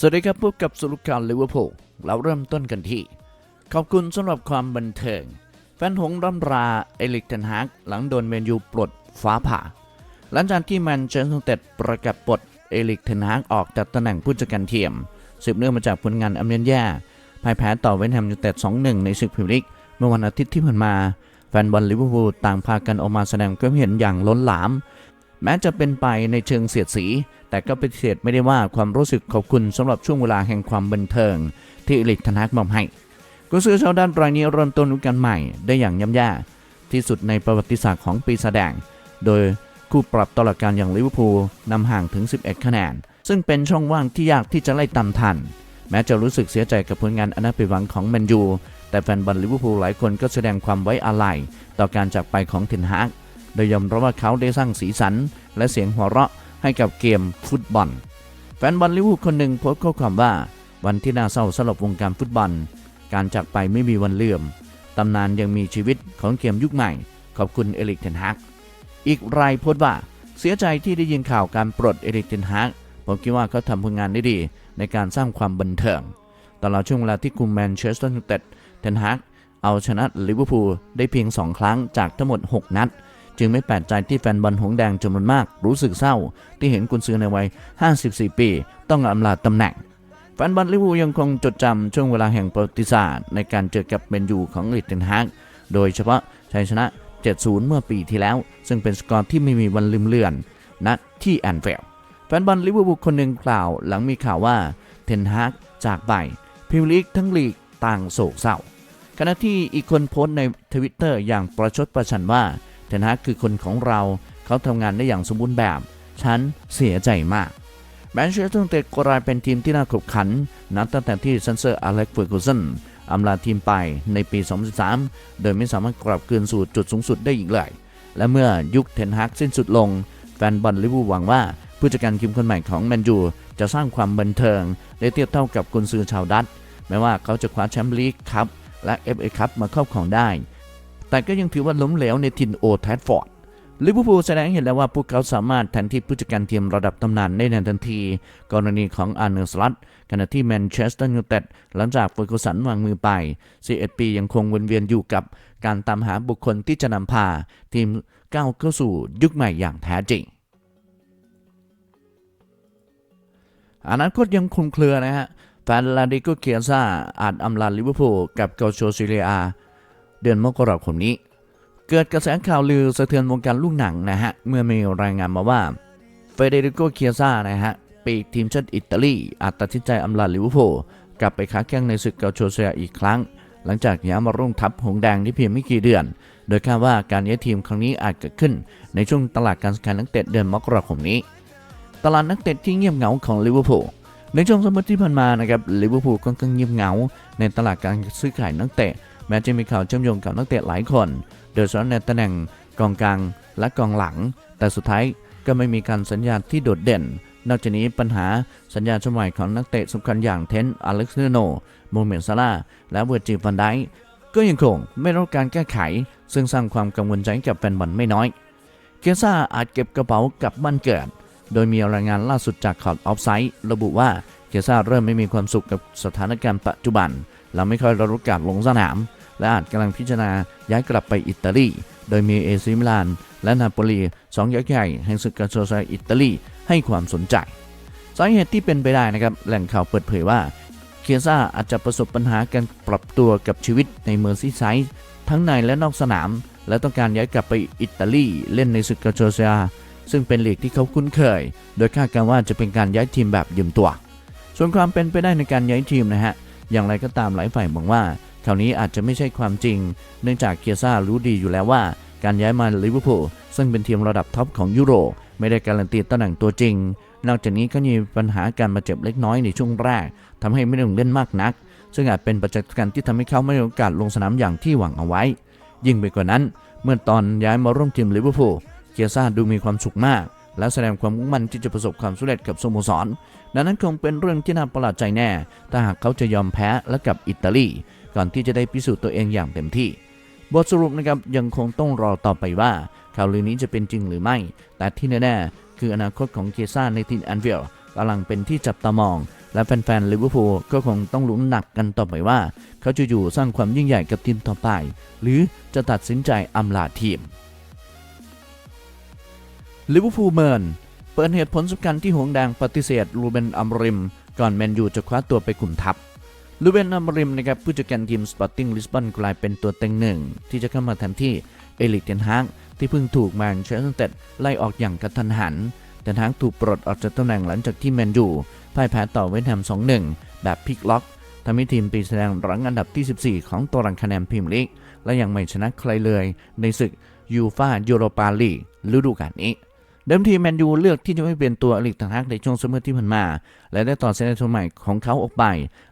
สวัสดีครับพบกับสรุปข่าวลิเวอร์พูลเราเริ่มต้นกันที่ ขอบคุณสำหรับความบันเทิง แฟนหงร่ำราเอลิกเทนฮากหลังโดนเมนยูปลดฟ้าผ่า หลังจากที่แมนเชสเตอร์เต็ดประกาศปลดเอลิกเทนฮากออกจากตำแหน่งผู้จัดการทีมสืบเนื่องมาจากผลงานอันเย่นแย่พ่ายแพ้ต่อเวสต์แฮมยูไนเต็ด2-1 ในศึกพรีเมียร์ลีกเมื่อวันอาทิตย์ที่ผ่านมา แฟนบอลลิเวอร์พูลต่างพากันออกมาแสดงความเห็นอย่างล้นหลาม แม้จะเป็นไปในเชิงเสียดสี แต่ก็ปฏิเสธไม่ได้ว่าความรู้สึกขอบคุณสำหรับช่วงเวลาแห่งความบันเทิง ที่อลิกธนักมอบให้กุซือชาวด้านรายนี้เริ่มต้นกาลใหม่ได้อย่างย่ำแย่ที่สุดในประวัติศาสตร์ของปีศาจแดง โดยคู่ปรับตลอดการอย่างลิเวอร์พูลนำห่างถึง 11 คะแนน ซึ่งเป็นช่องว่างที่ยากที่จะไล่ตามทัน แม้จะรู้สึกเสียใจกับผลงานอันน่าผิดหวังของแมนยู แต่แฟนบอลลิเวอร์พูลหลายคนก็แสดงความไว้อาลัยต่อการจากไปของเทนฮาก โดยยอมรับว่าเขาได้สร้างสีสัน และเสียงหัวเราะให้กับเกมฟุตบอล แฟนบอลลิเวอร์พูลคนหนึ่งโพสต์ข้อความว่า วันที่น่าเศร้าสำหรับวงการฟุตบอล การจากไปไม่มีวันเลื่อมตำนานยังมีชีวิตของเกมยุคใหม่ ขอบคุณเอริกเทนฮากอีกรายโพสต์ว่า เสียใจที่ได้ยินข่าวการปลดเอริกเทนฮากผมคิดว่าเขาทำผลงานได้ดีในการสร้างความบันเทิงตลอดช่วงเวลาที่คุมแมนเชสเตอร์ยูไนเต็ดเทนฮากเอาชนะลิเวอร์พูลได้เพียง 2 ครั้งจากทั้งหมด 6 นัด จึงไม่แปลกใจที่แฟนบอลหงแดงจำนวนมากรู้สึกเศร้า ที่เห็นกุนซือในวัย 54 ปี ต้องอำลาตำแหน่งแฟนบอลลิเวอร์พูลยังคงจดจำช่วงเวลาแห่งประวัติศาสตร์ ในการเจอกับเมนยูของลิตเทนฮากโดยเฉพาะชัยชนะ 7-0 เมื่อปีที่แล้ว ซึ่งเป็นสกอร์ที่ไม่มีวันลืมเลือนณที่แอนเฟลด์แฟนบอลลิเวอร์พูลคนหนึ่งกล่าว หลังมีข่าวว่าเทนฮากจากไปพรีเมียร์ลีกทั้งลีกต่างโศกเศร้าขณะที่อีกคนโพสต์ในทวิตเตอร์อย่างประชดประชันว่า เทนฮากคือคนของเราเขาทำงานได้อย่างสมบูรณ์แบบ ฉันเสียใจมากแมนเชสเตอร์ยูไนเต็ดกลายเป็นทีมที่น่าขบขัน นับตั้งแต่ที่ซันเซอร์อเล็กเฟอร์กูสันอำลาทีมไปในปี 2013 โดยไม่สามารถกลับคืนสู่จุดสูงสุดได้อีกเลย และเมื่อยุคเทนฮากสิ้นสุดลง แฟนบอลลิเวอร์พูลหวังว่าผู้จัดการทีมคนใหม่ของแมนยูจะสร้างความบันเทิง ได้เทียบเท่ากับกุนซือชาวดัตช์แม้ว่าเขาจะคว้าแชมเปี้ยนลีกครับและ FA คัพมาครอบครองได้ แต่ก็ยังถือว่าล้มเหลวในถิ่นโอแทดฟอร์ดลิเวอร์พูลแสดงเห็นแล้วว่าพวกเขาสามารถแทนที่ผู้จัดการทีมระดับตำนานได้ในทันที กรณีของอาร์เนอร์สลัตขณะที่แมนเชสเตอร์ยูไนเต็ดหลังจากเฟอร์กูสันวางมือไป11ปียังคงวนเวียนอยู่กับการตามหาบุคคลที่จะนำพา ทีมก้าวเข้าสู่ยุคใหม่อย่างแท้จริงอนาคตยังคลุมเครือนะฮะแฟนลาดิโกเคียซ่าอาจอำลาลิเวอร์พูลกับเกาโชซิเลีย เดือนมกราคมนี้ เกิดกระแสข่าวลือสะเทือนวงการลูกหนังนะฮะ เมื่อมีรายงานมาว่าเฟเดริโกเคียซ่านะฮะ ปีกทีมชาติอิตาลีอาจตัดสินใจอำลาลิเวอร์พูลกลับไปค้าแข่งในศึกเกาโชเซียอีกครั้ง หลังจากย้ายมาร่วมทัพหงแดงที่เพียงไม่กี่เดือน โดยคาดว่าการย้ายทีมครั้งนี้อาจเกิดขึ้น ในช่วงตลาดการซื้อขายนักเตะเดือนมกราคมนี้ ตลาดนักเตะที่เงียบเหงาของลิเวอร์พูลในช่วงสมมติที่ผ่านมานะครับลิเวอร์พูลค่อนข้างเงียบเหงา ในตลาดการซื้อขายนักเตะ แม้จะมีข่าวเชื่อมโยงกับนักเตะหลายคน โดยเฉพาะในตำแหน่งกองกลางและกองหลัง แต่สุดท้ายก็ไม่มีการสัญญาที่โดดเด่น นอกจากนี้ปัญหาสัญญาช่วงใหม่ของนักเตะสำคัญอย่างเทนอเล็กซานโนโมเมนซาร่าและเวอร์จิฟันไดก็ยังคงไม่รับการแก้ไข ซึ่งสร้างความกังวลใจกับแฟนบอลไม่น้อย เคียซ่าอาจเก็บกระเป๋ากลับบ้านเกิด โดยมีรายงานล่าสุดจากข่าวออฟไซด์ระบุว่าเคียซ่าเริ่มไม่มีความสุขกับสถานการณ์ปัจจุบัน และไม่ค่อยรับโอกาสลงสนาม และอาจกำลังพิจารณาย้ายกลับไปอิตาลี โดยมีเอซิมิลาน และนาโปลีสองยักษ์ใหญ่แห่งศึกกาโชซาอิตาลีให้ความสนใจ สาเหตุที่เป็นไปได้นะครับ แหล่งข่าวเปิดเผยว่าเคียซ่าอาจจะประสบปัญหาการปรับตัวกับชีวิตในเมอร์ซีไซด์ทั้งในและนอกสนาม และต้องการย้ายกลับไปอิตาลีเล่นในศึกกาโชซาซึ่งเป็นลีกที่เขาคุ้นเคย โดยคาดการว่าจะเป็นการย้ายทีมแบบยืมตัว ส่วนความเป็นไปได้ในการย้ายทีมนะฮะ อย่างไรก็ตามหลายฝ่ายมองว่า ข่าวนี้อาจจะไม่ใช่ความจริง เนื่องจากเคียซ่ารู้ดีอยู่แล้วว่า การย้ายมาลิเวอร์พูลซึ่งเป็นทีมระดับท็อปของยุโรปไม่ได้การันตีตำแหน่งตัวจริง นอกจากนี้ก็มีปัญหาการบาดเจ็บเล็กน้อยในช่วงแรกทำให้ไม่ได้ลงเล่นมากนัก ซึ่งอาจเป็นปัจจัยสำคัญที่ทำให้เขาไม่ได้โอกาสลงสนามอย่างที่หวังเอาไว้ ยิ่งไปกว่านั้น เมื่อตอนย้ายมาร่วมทีมลิเวอร์พูลเคียซ่าดูมีความสุขมากและแสดงความมุ่งมั่นที่จะประสบความสำเร็จกับสโมสร ดังนั้นคงเป็นเรื่องที่น่าประหลาดใจแน่ ถ้าหากเขาจะยอมแพ้และกับอิตาลี ก่อนที่จะได้พิสูจน์ตัวเองอย่างเต็มที่ บทสรุปนะครับยังคงต้องรอต่อไปว่า ข่าวลือนี้จะเป็นจริงหรือไม่ แต่ที่แน่ๆคืออนาคตของเคซ่าในทีมแอนฟิลกำลังเป็นที่จับตามอง และแฟนๆลิเวอร์พูลก็คงต้องลุ้นหนักกันต่อไปว่า เขาจะอยู่สร้างความยิ่งใหญ่กับทีมต่อไป หรือจะตัดสินใจอำลาทีมลิเวอร์พูลเมินเปิดเหตุผลสำคัญที่หงแดงปฏิเสธรูเบนอัมริม ก่อนแมนยูจะคว้าตัวไปคุมทัพ ลูเบนอัมริมนะครับผู้จัดการทีมสปอร์ติ้งลิสบอนกลายเป็นตัวเต็งหนึ่ง ที่จะเข้ามาแทนที่เอลิกเทนฮากที่เพิ่งถูกแมนเชสเตอร์ยูไนเต็ดไล่ออกอย่างกระทันหันเทนฮากถูกปลดออกจากตำแหน่งหลังจากที่แมนยูพ่ายแพ้ต่อเวสต์แฮม 2-1 แบบพลิกล็อกทำให้ทีมปีแสดงรั้งอันดับที่ 14 ของตารางคะแนนพรีเมียร์ลีกและยังไม่ชนะใครเลยในศึกยูฟ่ายูโรปาลีกฤดูกาลนี้ เดิมทีแมนยูเลือกที่จะไม่เปลี่ยนตัวอลิกทางฮักในช่วงซัมเมอร์ที่ผ่านมา และได้ต่อเซนเตัวใหม่ของเขาออกไป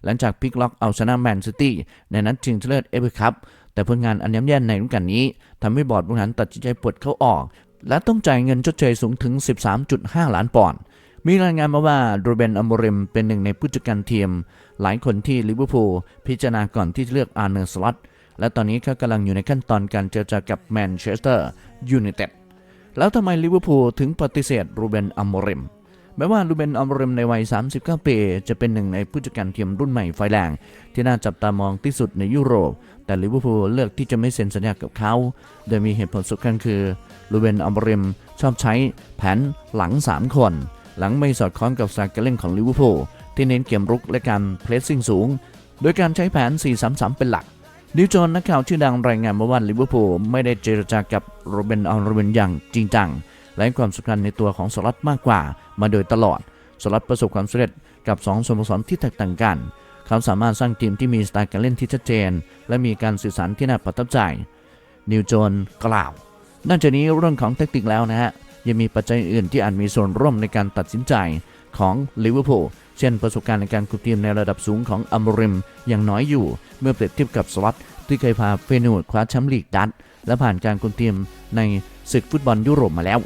หลังจากพลิกล็อกเอาชนะแมนซิตี้ในนัดชิงชนะเลิศเอฟเอคัพแต่ผลงานอันย่ำแย่ในฤดูกาลนี้ทำให้บอร์ดบริหารตัดสินใจปลดเขาออก และต้องจ่ายเงินชดเชยสูงถึง 13.5 ล้านปอนด์มีรายงานมาว่าโรเบนอัมโมริมเป็นหนึ่งในผู้จัดการทีม หลายคนที่ลิเวอร์พูลพิจารณาก่อนที่จะเลือกอาร์เนอร์สล็อตและตอนนี้เขากำลังอยู่ในขั้นตอนการเจรจากับแมนเชสเตอร์ยูไนเต็ด แล้วทำไมลิเวอร์พูลถึงปฏิเสธรูเบนอัมโมเรมแม้ว่ารูเบนอัมโมเรมในวัย 39 ปี จะเป็นหนึ่งในผู้จัดการทีมรุ่นใหม่ไฟแรง ที่น่าจับตามองที่สุดในยุโรป แต่ลิเวอร์พูลเลือกที่จะไม่เซ็นสัญญากับเขา โดยมีเหตุผลสำคัญคือรูเบนอัมโมเรมชอบใช้แผนหลัง 3 คน หลังไม่สอดคล้องกับสไตล์การเล่นของลิเวอร์พูลที่เน้นเกมรุกและการเพรสซิ่งสูง โดยการใช้แผน 4-3-3 เป็นหลัก นิวจอนนักข่าวชื่อดังรายงานมาว่าลิเวอร์พูลไม่ได้เจรจากับโรเบนอัลโรเบนอย่างจริงจัง และความสำคัญในตัวของสลัดมากกว่ามาโดยตลอดสลัดประสบความสำเร็จกับ2สโมสรที่แตกต่างกัน เขาสามารถสร้างทีมที่มีสไตล์การเล่นที่ชัดเจน และมีการสื่อสารที่น่าประทับใจ นิวโจนกล่าวนอกจากนี้เรื่องของแทคติกแล้วนะฮะยังมีปัจจัยอื่นที่อาจมีส่วนร่วมในการตัดสินใจของลิเวอร์พูล เช่น ประสบการณ์ในการคุมทีมในระดับสูงของอัมบริมยังน้อยอยู่ เมื่อเปรียบเทียบกับสล็อตที่เคยพาเฟนูดคว้าแชมป์ลีกดัตและผ่านการคุมทีมในศึกฟุตบอลยุโรปมาแล้ว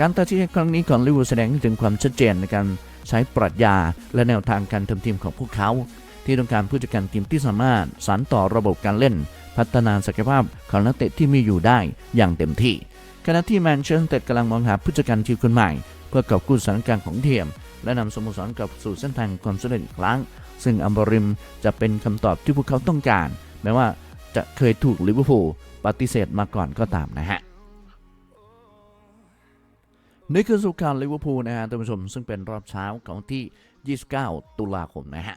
การตัดสินใจครั้งนี้ของลิเวอร์แสดงถึงความชัดเจนในการใช้ปรัชญาและแนวทางการทำทีมของพวกเขา ที่ต้องการผู้จัดการทีมที่สามารถสานต่อระบบการเล่น พัฒนาศักยภาพของนักเตะที่มีอยู่ได้อย่างเต็มที่ขณะที่แมนเชสเตอร์กำลังมองหาผู้จัดการทีมคนใหม่ เพื่อกอบกู้สถานการณ์ของทีม และนำสโมสรกลับสู่เส้นทางความสำเร็จอีกครั้ง ซึ่งอัมบริมจะเป็นคำตอบที่พวกเขาต้องการ แม้ว่าจะเคยถูกลิเวอร์พูลปฏิเสธมาก่อนก็ตามนะฮะนี่คือสุขการลิเวอร์พูลนะฮะท่านผู้ชมซึ่งเป็นรอบเช้าของที่ 29 ตุลาคมนะฮะ